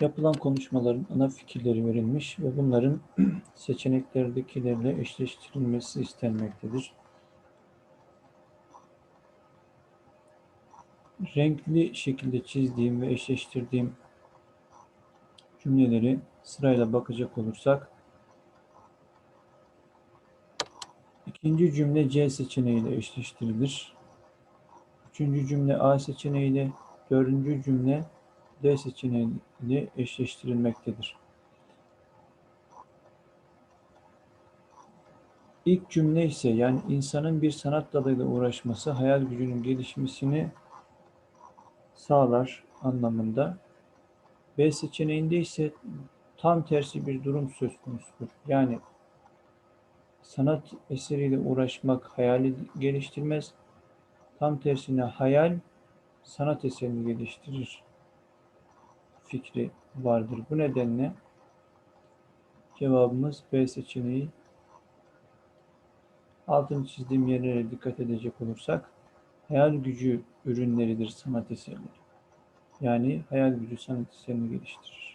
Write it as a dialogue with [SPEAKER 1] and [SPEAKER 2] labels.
[SPEAKER 1] Yapılan konuşmaların ana fikirleri verilmiş ve bunların seçeneklerdekilerle eşleştirilmesi istenmektedir. Renkli şekilde çizdiğim ve eşleştirdiğim cümleleri sırayla bakacak olursak ikinci cümle C seçeneğiyle eşleştirilir. Üçüncü cümle A seçeneğiyle, dördüncü cümle D seçeneğiyle eşleştirilmektedir. İlk cümle ise yani insanın bir sanat dalıyla uğraşması hayal gücünün gelişmesini sağlar anlamında. B seçeneğinde ise tam tersi bir durum söz konusudur. Yani sanat eseriyle uğraşmak hayali geliştirmez. Tam tersine hayal sanat eserini geliştirir fikri vardır. Bu nedenle cevabımız B seçeneği. Altını çizdiğim yerlere dikkat edecek olursak hayal gücü ürünleridir sanat eserleri. Yani hayal gücü sanat eserini geliştirir.